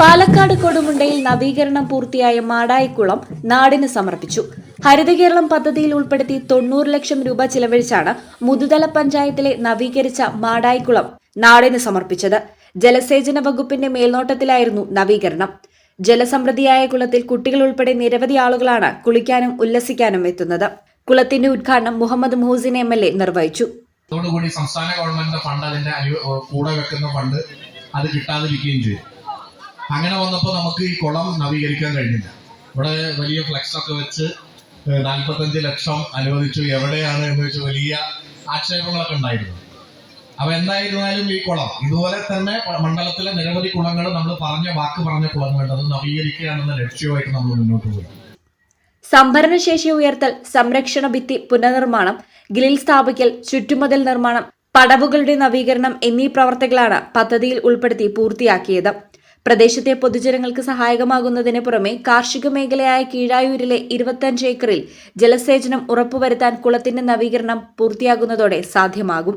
പാലക്കാട് കൊടുമുണ്ടയിൽ നവീകരണം പൂർത്തിയായ മാടായിക്കുളം നാടിന് സമർപ്പിച്ചു. ഹരിത കേരളം പദ്ധതിയിൽ ഉൾപ്പെടുത്തി തൊണ്ണൂറ് ലക്ഷം രൂപ ചിലവഴിച്ചാണ് മുതുതല പഞ്ചായത്തിലെ നവീകരിച്ച മാടായിക്കുളം നാടിന് സമർപ്പിച്ചത്. ജലസേചന വകുപ്പിന്റെ മേൽനോട്ടത്തിലായിരുന്നു നവീകരണം. ജലസമൃദ്ധിയായ കുളത്തിൽ കുട്ടികൾ ഉൾപ്പെടെ നിരവധി ആളുകളാണ് കുളിക്കാനും ഉല്ലസിക്കാനും എത്തുന്നത്. കുളത്തിന്റെ ഉദ്ഘാടനം മുഹമ്മദ് മുഹൂസിൻ എം നിർവഹിച്ചു. അതോടുകൂടി സംസ്ഥാന ഗവൺമെന്റിന്റെ ഫണ്ട് അതിന്റെ കൂടെ വെക്കുന്ന ഫണ്ട് അത് കിട്ടാതിരിക്കുകയും ചെയ്തു. അങ്ങനെ വന്നപ്പോൾ നമുക്ക് ഈ കുളം നവീകരിക്കാൻ കഴിഞ്ഞില്ല. ഇവിടെ വലിയ ഫ്ലെക്സ് ഒക്കെ വെച്ച് നാൽപ്പത്തഞ്ച് ലക്ഷം അനുവദിച്ചു. എവിടെയാണ് എന്ന് വെച്ച് വലിയ ആക്ഷേപങ്ങളൊക്കെ ഉണ്ടായിരുന്നു. അപ്പൊ എന്തായിരുന്നാലും ഈ കുളം ഇതുപോലെ തന്നെ മണ്ഡലത്തിലെ നിരവധി കുളങ്ങൾ നമ്മൾ പറഞ്ഞ വാക്ക് പറഞ്ഞ കുളങ്ങളുണ്ട്. അത് നവീകരിക്കുക ലക്ഷ്യമായിട്ട് നമ്മൾ മുന്നോട്ട് പോയി. സംഭരണശേഷി ഉയർത്തൽ സംരക്ഷണ ഭിത്തി പുനർനിർമ്മാണം ഗ്രിൽ സ്ഥാപിക്കൽ ചുറ്റുമതിൽ നിർമ്മാണം പടവുകളുടെ നവീകരണം എന്നീ പ്രവർത്തികളാണ് പദ്ധതിയിൽ ഉൾപ്പെടുത്തി പൂർത്തിയാക്കിയത്. പ്രദേശത്തെ പൊതുജനങ്ങൾക്ക് സഹായകമാകുന്നതിന് പുറമെ കാർഷിക മേഖലയായ കീഴായൂരിലെ ഇരുപത്തഞ്ച് ഏക്കറിൽ ജലസേചനം ഉറപ്പുവരുത്താൻ കുളത്തിന്റെ നവീകരണം പൂർത്തിയാകുന്നതോടെ സാധ്യമാകും.